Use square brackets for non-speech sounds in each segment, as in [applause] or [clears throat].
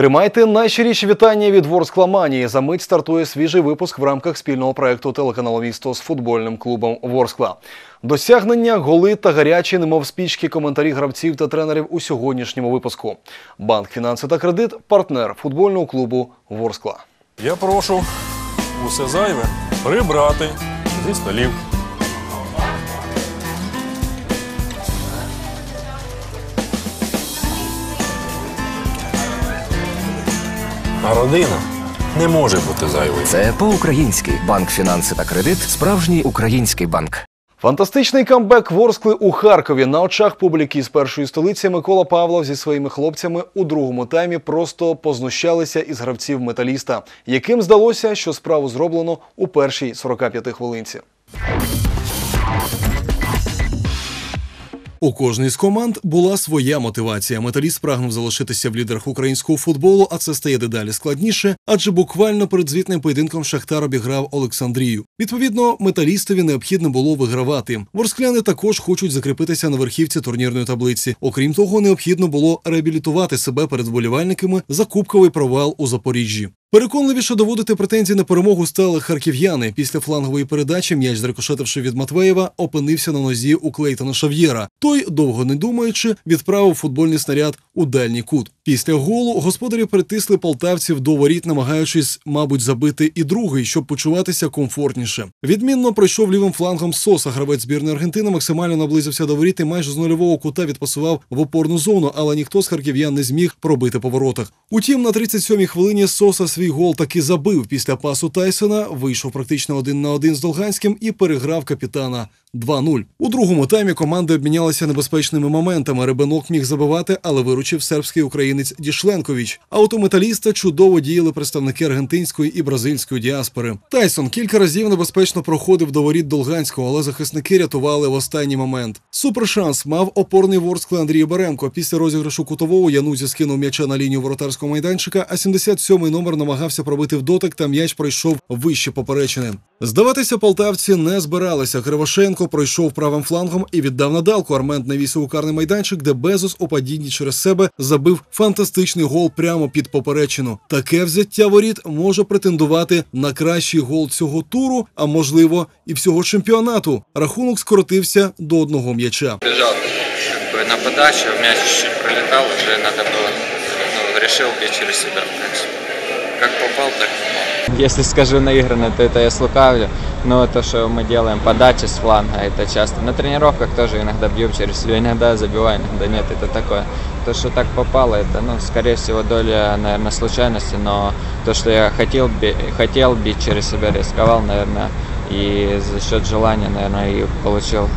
Тримайте найщиріші вітання від Ворскла-Манії. За мить стартує свіжий випуск в рамках спільного проекту телеканалу Місто з футбольним клубом Ворскла. Досягнення, голи та гарячі, немов спічки, коментарі гравців та тренерів у сьогоднішньому випуску. Банк фінанси та кредит партнер футбольного клубу Ворскла. Я прошу усе зайве прибрати зі столів. А родина не може бути зайвою. Це по-українськи. Банк фінанси та кредит справжній український банк. Фантастичний камбек Ворскли у Харкові на очах публіки з першої столиці Микола Павлов зі своїми хлопцями у другому таймі просто познущалися із гравців металіста, яким здалося, що справу зроблено у першій 45 хвилинці. У кожній з команд була своя мотивація. Металіст прагнув залишитися в лідерах українського футболу, а це стає дедалі складніше, адже буквально перед звітним поєдинком Шахтар обіграв Олександрію. Відповідно, металістові необхідно було вигравати. Ворскляни також хочуть закріпитися на верхівці турнірної таблиці. Окрім того, необхідно було реабілітувати себе перед вболівальниками за кубковий провал у Запоріжжі. Переконливіше доводити претензії на перемогу стали харків'яни. Після флангової передачі м'яч, зрикошетивши від Матвеєва, опинився на нозі у Клейтона Шав'єра. Той, довго не думаючи, відправив футбольний снаряд у дальній кут. Після голу господарі притисли полтавців до воріт, намагаючись, мабуть, забити і другий, щоб почуватися комфортніше. Відмінно пройшов лівим флангом Соса. Гравець збірної Аргентини максимально наблизився до воріт і майже з нульового кута відпасував в опорну зону, але ніхто з харків'ян не зміг пробити по воротах. Утім, на 37-й хвилині Соса свій гол таки забив. Після пасу Тайсона, вийшов практично один на один з Долганським і переграв капітана 2-0. У другому таймі команди обмінялися небезпечними моментами. Рибинок міг забивати, але виручив сербський українець Дішленкович. А от у металіста чудово діяли представники аргентинської і бразильської діаспори. Тайсон кілька разів небезпечно проходив до воріт Долганського, але захисники рятували в останній момент. Супершанс мав опорний ворскли Андрій Беремко. Після розіграшу кутового Янузі скинув м'яча на лінію воротарського майданчика, а 77-й номер намагався пробити в дотик, та м'яч пройшов вище поперечини. Здаватися полтавці не збиралися. Кривошенко пройшов правим флангом і віддав надалку. Армент навісив у майданчик, де Безос у падінні через себе забив фантастичний гол прямо під поперечину. Таке взяття воріт може претендувати на кращий гол цього туру, а можливо і всього чемпіонату. Рахунок скоротився до одного м'яча. бы на подачу, мяч чуть-чуть пролетал, уже надо было, ну, бить через себя, в принципе. Как попал, так попал. Если скажу наигранно, то это я слукавлю. Но то, что мы делаем подачи с фланга, это часто. На тренировках тоже иногда бьем через себя, иногда забиваю, иногда нет, это такое. То, что так попало, это, ну, скорее всего, доля, наверное, случайности, но то, что я хотел, би- хотел бить через себя, рисковал, наверное, и за счет желания, наверное, и получил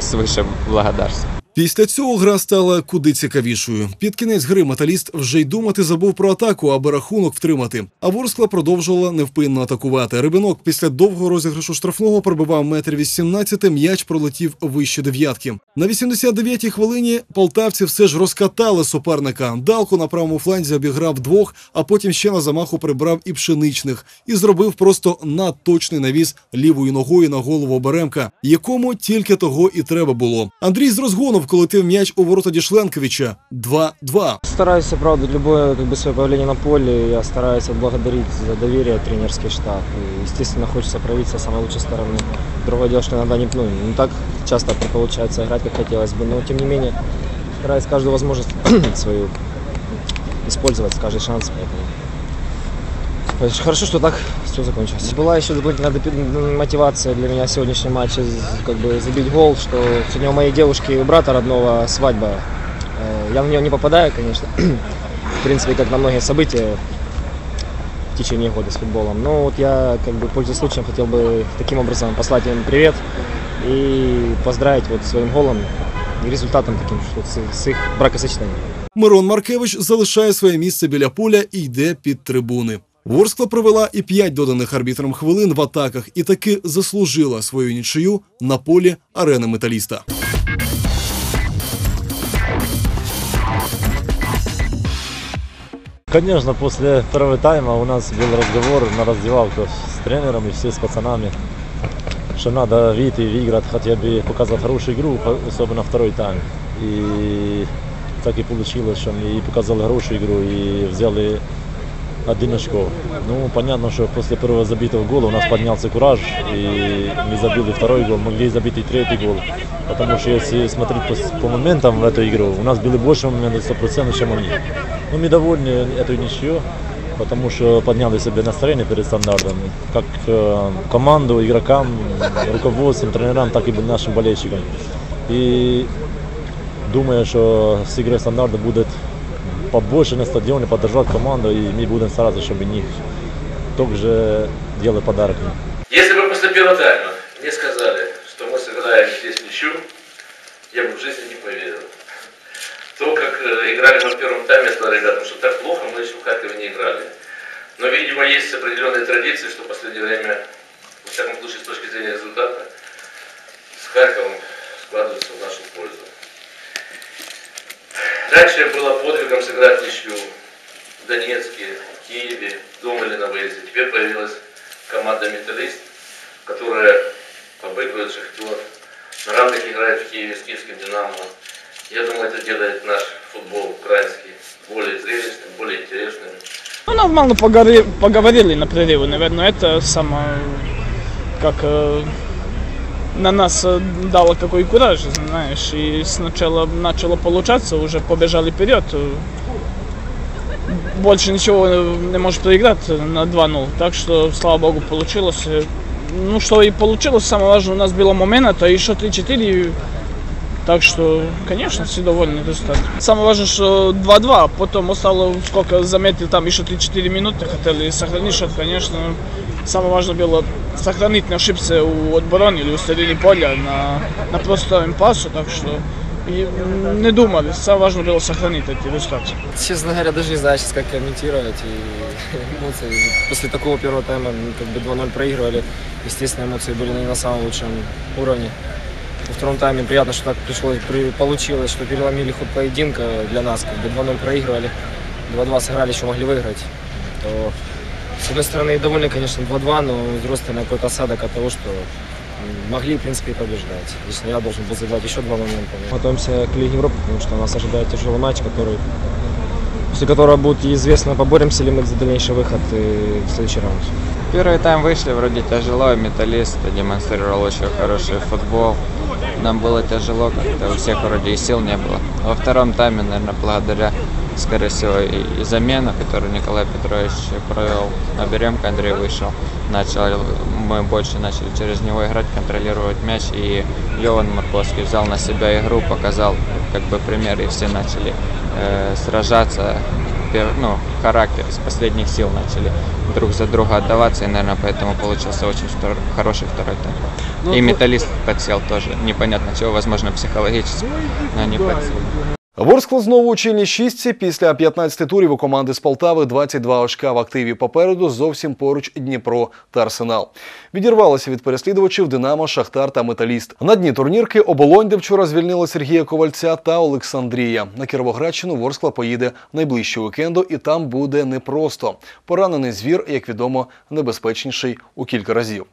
свыше благодарствия. Після цього гра стала куди цікавішою. Під кінець гри металіст вже й думати забув про атаку, аби рахунок втримати. А Ворскла продовжувала невпинно атакувати. Рибинок після довгого розіграшу штрафного пробивав метр 18, м'яч пролетів вище дев'ятки. На 89-й хвилині полтавці все ж розкатали суперника. Далку на правому фланзі обіграв двох, а потім ще на замаху прибрав і пшеничних і зробив просто надточний навіс лівою ногою на голову Беремка, якому тільки того і треба було. Андрій з розгону вколотив м'яч у ворота Дішленковича 2-2. Стараюсь оправдать любое как бы, свое появление на поле. Я стараюсь отблагодарить за доверие тренерский штаб. И, естественно, хочется проявить себя с самой лучшей стороны. Другое дело, что иногда не, ну, не так часто получается играть, как хотелось бы. Но, тем не менее, стараюсь каждую возможность [clears throat] свою использовать, каждый шанс. Поэтому Очень Хорошо, что так все закончилось. Была еще дополнительная допи- мотивация для меня сегодняшний матч, из- как бы забить гол, что сегодня у моей девушки и брата родного свадьба. Э, Я в нее не попадаю, конечно. [clears throat] В принципе, как на многие события в течение года с футболом. Но вот я, как бы, пользуясь случаем, хотел бы таким образом послать им привет и поздравить вот своим голом и результатом таким, что с, с их бракосочетанием. Мирон Маркевич залишає своє місце біля поля і йде під трибуни. Ворскла провела і п'ять доданих арбітром хвилин в атаках і таки заслужила свою нічию на полі арени металіста. Конечно, после первого тайма у нас был разговор на раздевалке с тренером и все с пацанами, что надо выйти и выиграть, хотя бы показать хорошую игру, по- особенно второй тайм. И так и получилось, что мы и показали хорошую игру и взяли один очко. Ну, понятно, что после первого забитого гола у нас поднялся кураж, и мы забили второй гол, могли забить и третий гол. Потому что если смотреть по, по моментам в эту игру, у нас были больше моментов 100%, чем они. Ну, мы довольны этой ничью, потому что подняли себе настроение перед стандартом. Как э, команду, игрокам, руководством, тренерам, так и нашим болельщикам. И думаю, что с игрой стандарта будет побольше на стадионе поддержать команду, и мы будем стараться, чтобы них также делать подарок. Если бы после первого тайма мне сказали, что мы сыграем здесь ничью, я бы в жизни не поверил. То, как э, играли мы в первом тайме, я сказал ребятам, что так плохо мы еще в Харькове не играли. Но, видимо, есть определенные традиции, что в последнее время, во всяком случае, с точки зрения результата, с Харьковом складывается в нашу пользу. Раньше было подвигом сыграть ничью в Донецке, в Киеве, дома или на выезде. Теперь появилась команда «Металлист», которая побыгивает «Шахтер», на равных играет в Киеве с киевским «Динамо». Я думаю, это делает наш футбол украинский более зрелищным, более интересным. Ну, нормально поговори- поговорили на прерыве, наверное, это самое, как э, на нас э, дало какой кураж, знаешь, и сначала начало получаться, уже побежали вперед. э, Больше ничего э, не может проиграть на 2-0, так что, слава богу, получилось. Э, Ну, что и получилось, самое важное, у нас было момента, еще 3-4, так что, конечно, все довольны результатом. Самое важное, что 2-2, потом осталось, сколько заметил, там еще 3-4 минуты хотели сохранить счет, конечно. Самое важное было сохранить, не ошибся у отборона или у середины поля на, на простом пасу, так что и не думали, самое важное было сохранить эти результаты. Честно говоря, даже не знаю сейчас, как комментировать. И [laughs] эмоции. После такого первого тайма мы как бы 2-0 проигрывали. Естественно, эмоции были не на самом лучшем уровне. Во втором тайме приятно, что так пришлось, при- получилось, что переломили ход поединка для нас. Как бы 2-0 проигрывали, 2-2 сыграли, еще могли выиграть. То, с одной стороны, довольны, конечно, 2-2, но стороны, какой-то осадок от того, что могли, в принципе, и побеждать. Если я должен был забивать еще два момента. Готовимся к Лиге Европы, потому что нас ожидает тяжелый матч, который, после которого будет известно, поборемся ли мы за дальнейший выход и в следующий раунд. Первый тайм вышли вроде тяжело, металлист демонстрировал очень хороший футбол. Нам было тяжело, как-то у всех вроде и сил не было. Во втором тайме, наверное, благодаря, скорее всего, и, замену, которую Николай Петрович провел, Оберемко Андрей вышел, начал, мы больше начали через него играть, контролировать мяч, и Леван Марковский взял на себя игру, показал как бы пример, и все начали э, сражаться, пер- ну, характер из последних сил начали друг за друга отдаваться, и, наверное, поэтому получился очень втор- хороший второй тайм. Ну, и металлист подсел тоже, непонятно чего, возможно, психологически, но они подсели. Ворскла знову у чільній шістці. Після 15 турів у команди з Полтави 22 очка в активі попереду. Зовсім поруч Дніпро та Арсенал. Відірвалися від переслідувачів Динамо, Шахтар та Металіст. На дні турнірки оболонь, де вчора звільнили Сергія Ковальця та Олександрія. На Кіровоградщину Ворскла поїде найближчого вікенду, і там буде непросто. Поранений звір, як відомо, небезпечніший у кілька разів.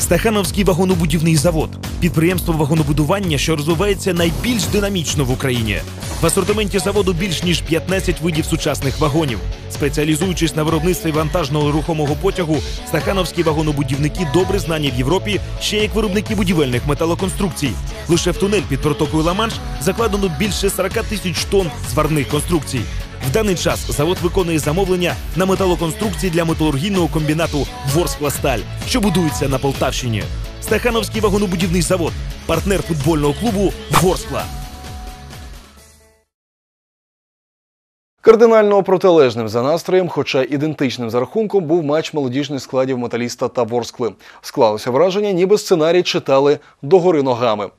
Стахановський вагонобудівний завод підприємство вагонобудування, що розвивається найбільш динамічно в Україні. В асортименті заводу більш ніж 15 видів сучасних вагонів. Спеціалізуючись на виробництві вантажного рухомого потягу, стахановські вагонобудівники добре знані в Європі ще як виробники будівельних металоконструкцій. Лише в тунель під протокою Ла-Манш закладено більше 40 тисяч тонн сварних конструкцій. В даний час завод виконує замовлення на металоконструкції для металургійного комбінату Ворскла Сталь, що будується на Полтавщині. Стахановський вагонобудівний завод, партнер футбольного клубу Ворскла. Кардинально протилежним за настроєм, хоча ідентичним за рахунком, був матч молодіжних складів металіста та Ворскли. Склалося враження, ніби сценарій читали догори ногами.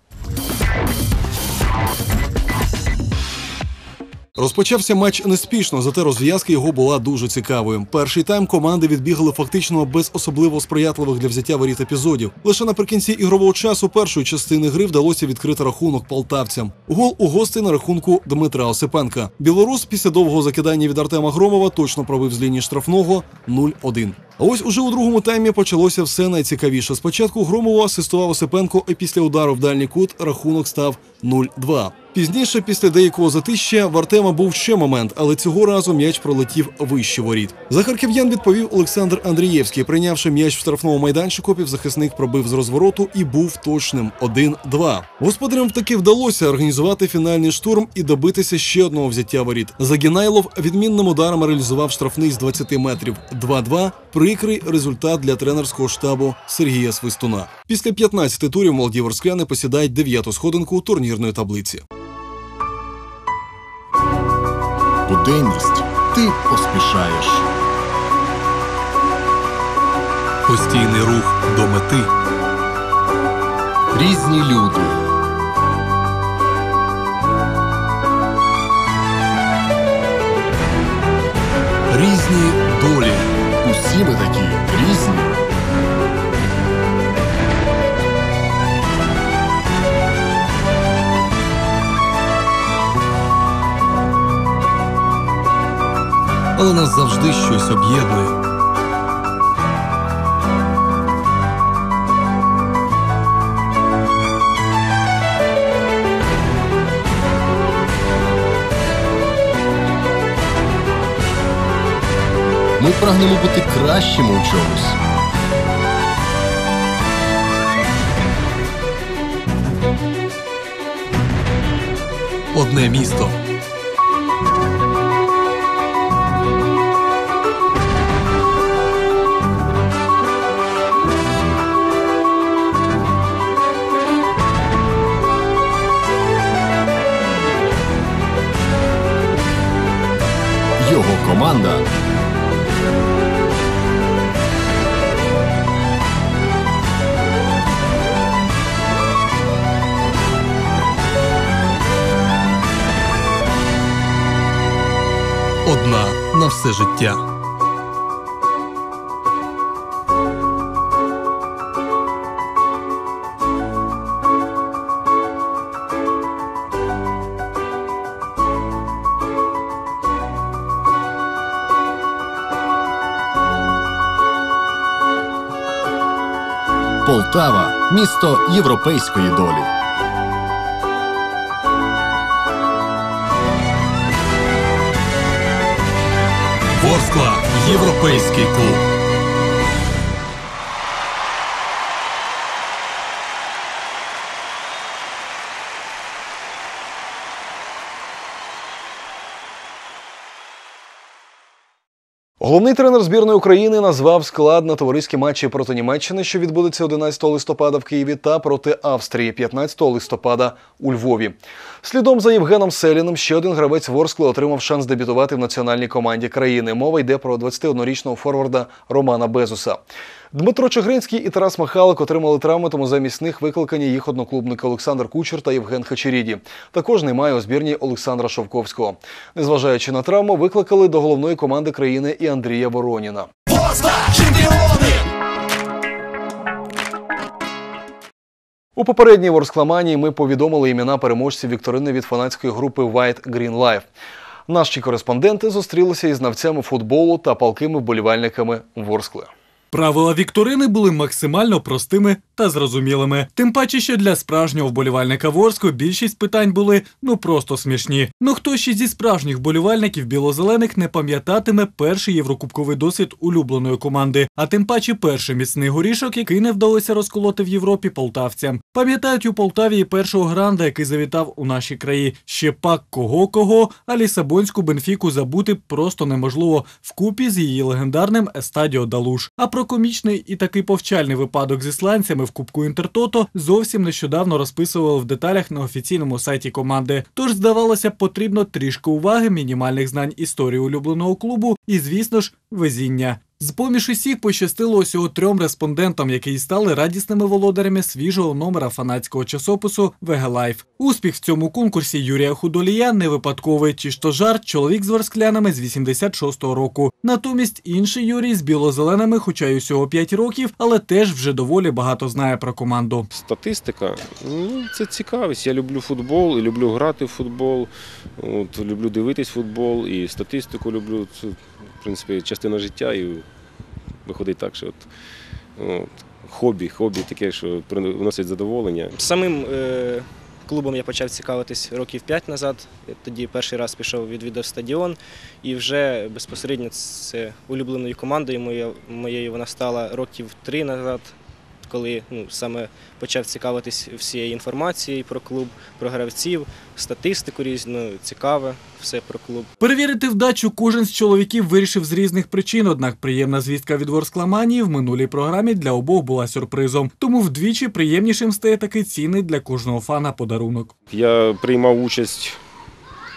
Розпочався матч неспішно, зате розв'язка його була дуже цікавою. Перший тайм команди відбігали фактично без особливо сприятливих для взяття воріт епізодів. Лише наприкінці ігрового часу першої частини гри вдалося відкрити рахунок полтавцям. Гол у гостей на рахунку Дмитра Осипенка. Білорус після довгого закидання від Артема Громова точно пробив з лінії штрафного 0-1. А ось уже у другому таймі почалося все найцікавіше. Спочатку Громову асистував Осипенко, і після удару в дальній кут рахунок став 0-2. Пізніше, після деякого затища, в Артема був ще момент, але цього разу м'яч пролетів вище воріт. За харків'ян відповів Олександр Андрієвський. Прийнявши м'яч в штрафному майданчику, півзахисник пробив з розвороту і був точним 1-2. Господарям таки вдалося організувати фінальний штурм і добитися ще одного взяття воріт. Загінайлов відмінним ударом реалізував штрафний з 20 метрів 2-2. Прикрий результат для тренерського штабу Сергія Свистуна. Після 15 турів молоді ворскляни посідають дев'яту сходинку турнірної таблиці. Буденність. Ти поспішаєш. Постійний рух до мети. Різні люди. Різні долі. Усі ми такі різні. Але нас завжди щось об'єднує. Ми прагнемо бути кращими у чомусь. Одне місто. Його команда. Одна на все життя. Полтава місто європейської долі. Ворскла європейський клуб. Головний тренер збірної України назвав склад на товариські матчі проти Німеччини, що відбудеться 11 листопада в Києві, та проти Австрії 15 листопада у Львові. Слідом за Євгеном Селіним ще один гравець Ворскли отримав шанс дебютувати в національній команді країни. Мова йде про 21-річного форварда Романа Безуса. Дмитро Чигринський і Тарас Михайлик отримали травми, тому замість них викликані їх одноклубники Олександр Кучер та Євген Хачеріді. Також немає у збірні Олександра Шовковського. Незважаючи на травму, викликали до головної команди країни і Андрія Вороніна. У попередній Ворскламанії ми повідомили імена переможців вікторини від фанатської групи White Green Life. Наші кореспонденти зустрілися із знавцями футболу та палкими вболівальниками Ворскли. Правила вікторини були максимально простими та зрозумілими. Тим паче, що для справжнього вболівальника Ворску більшість питань були ну просто смішні. Ну хто ще зі справжніх вболівальників білозелених не пам'ятатиме перший єврокубковий досвід улюбленої команди, а тим паче перший міцний горішок, який не вдалося розколоти в Європі полтавцям. Пам'ятають у Полтаві і першого гранда, який завітав у наші краї. Ще пак кого кого, а лісабонську бенфіку забути просто неможливо вкупі з її легендарним Естадіо Далуш. А про комічний і такий повчальний випадок з ісландцями в Кубку Інтертото зовсім нещодавно розписували в деталях на офіційному сайті команди. Тож, здавалося, потрібно трішки уваги, мінімальних знань історії улюбленого клубу і, звісно ж, везіння. З поміж усіх пощастило усього трьом респондентам, які й стали радісними володарями свіжого номера фанатського часопису «ВГ Лайф». Успіх в цьому конкурсі Юрія Худолія не випадковий. Чи ж жарт чоловік з версклянами з 86-го року. Натомість інший Юрій з біло-зеленими, хоча й усього 5 років, але теж вже доволі багато знає про команду. Статистика, ну це цікавість. Я люблю футбол люблю грати в футбол. От, люблю дивитись футбол і статистику люблю. В принципі, частина життя і виходить так, що от, от, хобі, хобі таке, що приносить задоволення. Самим е, клубом я почав цікавитись років 5 назад. Я Тоді перший раз пішов відвідав стадіон, і вже безпосередньо це улюбленою командою моєю, вона стала років 3 назад, коли ну, саме почав цікавитись всією інформацією про клуб, про гравців, статистику різну, цікаве все про клуб. Перевірити вдачу кожен з чоловіків вирішив з різних причин. Однак приємна звістка від Ворскламанії в минулій програмі для обох була сюрпризом. Тому вдвічі приємнішим стає такий цінний для кожного фана подарунок. Я приймав участь.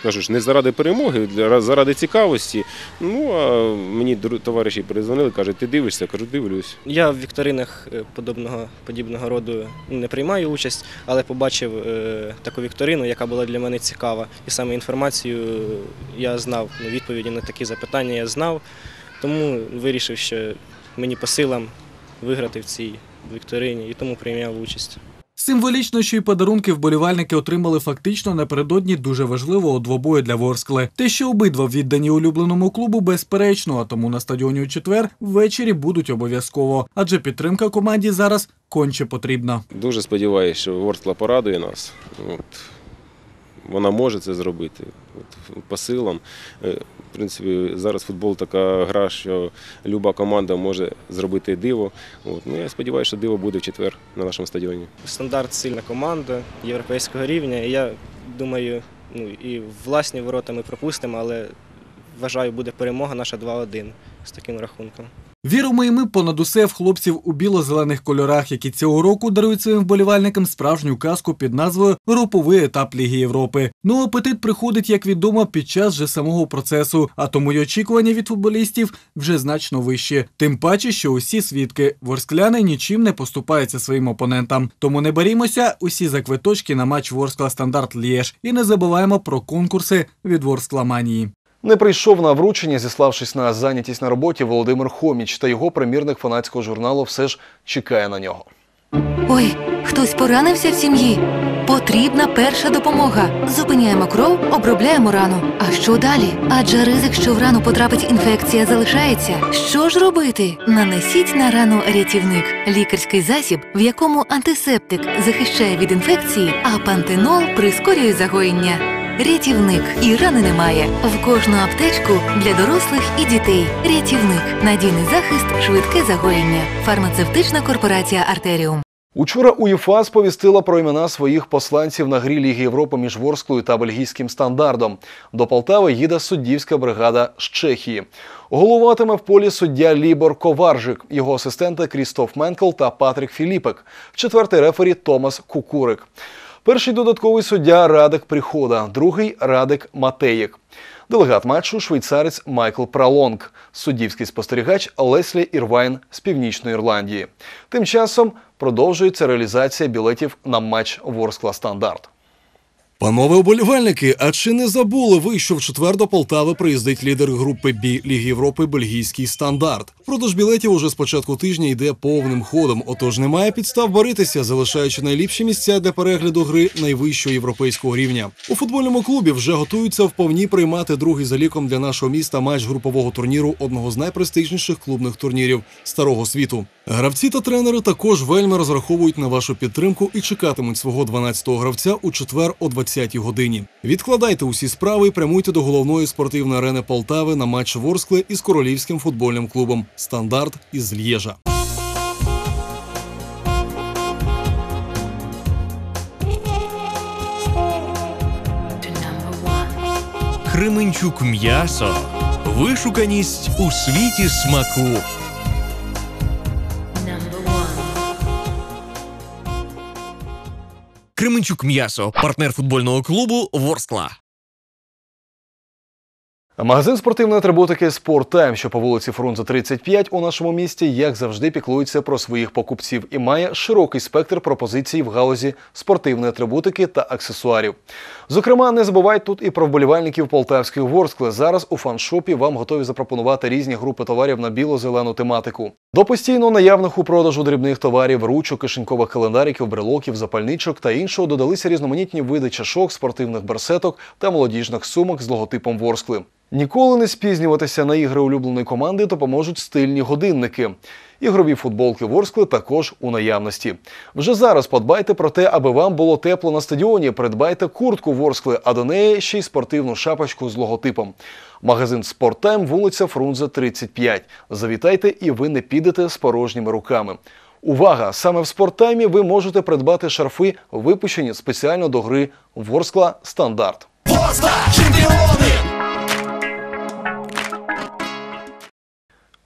Кажу ж, не заради перемоги, заради цікавості. Ну а мені товариші перезвонили, кажуть, ти дивишся? Кажу, дивлюсь. Я в вікторинах е, подобного подібного роду не приймаю участь, але побачив е, таку вікторину, яка була для мене цікава. І саме інформацію я знав, ну, відповіді на такі запитання я знав. Тому вирішив, що мені по силам виграти в цій вікторині, і тому прийняв участь. Символічно, що й подарунки вболівальники отримали фактично напередодні дуже важливого двобою для Ворскли. Те, що обидва віддані улюбленому клубу, безперечно, а тому на стадіоні у четвер ввечері будуть обов'язково, адже підтримка команді зараз конче потрібна. Дуже сподіваюся, що Ворскла порадує нас. Вона може це зробити От, по силам. Е, В принципі, зараз футбол така гра, що люба команда може зробити диво. От. Ну, я сподіваюся, що диво буде в четвер на нашому стадіоні. Стандарт сильна команда європейського рівня. І я думаю, ну і власні ворота ми пропустимо, але вважаю, буде перемога наша 2-1 з таким рахунком. Віримо і ми понад усе в хлопців у біло-зелених кольорах, які цього року дарують своїм вболівальникам справжню казку під назвою Груповий етап Ліги Європи. Ну апетит приходить, як відомо, під час же самого процесу, а тому й очікування від футболістів вже значно вищі. Тим паче, що усі свідки ворскляни нічим не поступаються своїм опонентам. Тому не борімося усі за квиточки на матч Ворскла Стандарт Лєш і не забуваємо про конкурси від Ворскламанії. Не прийшов на вручення, зіславшись на зайнятість на роботі Володимир Хоміч та його примірник фанатського журналу все ж чекає на нього. Ой, хтось поранився в сім'ї. Потрібна перша допомога. Зупиняємо кров, обробляємо рану. А що далі? Адже ризик, що в рану потрапить інфекція, залишається. Що ж робити? Нанесіть на рану рятівник лікарський засіб, в якому антисептик захищає від інфекції, а пантенол прискорює загоєння. Рятівник і рани немає. В кожну аптечку для дорослих і дітей. Рятівник надійний захист, швидке загоєння. Фармацевтична корпорація Артеріум. Учора УЄФА сповістила про імена своїх посланців на грі Ліги Європи між Ворсклою та бельгійським стандартом. До Полтави їде суддівська бригада з Чехії. Головатиме в полі суддя Лібор Коваржик, його асистенти Крістоф Менкл та Патрік Філіпек. Четвертий рефері Томас Кукурик. Перший додатковий суддя Радик Прихода, другий Радик Матеєк. Делегат матчу швейцарець Майкл Пралонг, суддівський спостерігач Леслі Ірвайн з Північної Ірландії. Тим часом продовжується реалізація білетів на матч Ворскла Стандарт. Панове уболівальники, а чи не забули ви, що в четвер до Полтави приїздить лідер групи Бі Ліги Європи бельгійський стандарт? Продаж білетів уже з початку тижня йде повним ходом, отож немає підстав боритися, залишаючи найліпші місця для перегляду гри найвищого європейського рівня. У футбольному клубі вже готуються вповні приймати другий за ліком для нашого міста матч групового турніру одного з найпрестижніших клубних турнірів старого світу. Гравці та тренери також вельми розраховують на вашу підтримку і чекатимуть свого 12-го гравця у четвер о 20-й годині. Відкладайте усі справи і прямуйте до головної спортивної арени Полтави на матч Ворскли із королівським футбольним клубом Стандарт із Лєжа. Кременчук м'ясо. Вишуканість у світі смаку. Кременчук м'ясо. Партнер футбольного клубу Ворскла. Магазин спортивної атрибутики «Спорттайм», що по вулиці Фрунзе 35 у нашому місті, як завжди, піклується про своїх покупців і має широкий спектр пропозицій в галузі спортивної атрибутики та аксесуарів. Зокрема, не забувайте тут і про вболівальників полтавських ворскли. Зараз у фаншопі вам готові запропонувати різні групи товарів на біло-зелену тематику. До постійно наявних у продажу дрібних товарів, ручок, кишенькових календариків, брелоків, запальничок та іншого додалися різноманітні види чашок, спортивних берсеток та молодіжних сумок з логотипом ворскли. Ніколи не спізнюватися на ігри улюбленої команди допоможуть стильні годинники. Ігрові футболки Ворскли також у наявності. Вже зараз подбайте про те, аби вам було тепло на стадіоні. Придбайте куртку Ворскли, а до неї ще й спортивну шапочку з логотипом. Магазин «Спорттайм», вулиця Фрунзе, 35. Завітайте і ви не підете з порожніми руками. Увага! Саме в спорттаймі ви можете придбати шарфи, випущені спеціально до гри Ворскла Стандарт. Ворскла, чемпіони!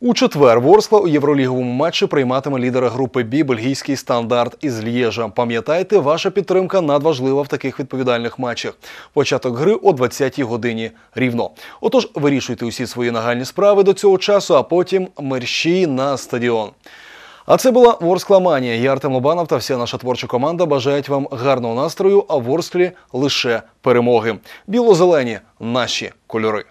У четвер Ворскла у євроліговому матчі прийматиме лідера групи Бі бельгійський стандарт із Лєжа. Пам'ятайте, ваша підтримка надважлива в таких відповідальних матчах. Початок гри о 20-й годині рівно. Отож, вирішуйте усі свої нагальні справи до цього часу, а потім мерщій на стадіон. А це була Ворскла Манія. Я Артем Лобанов та вся наша творча команда бажають вам гарного настрою, а в Ворсклі лише перемоги. Біло-зелені наші кольори.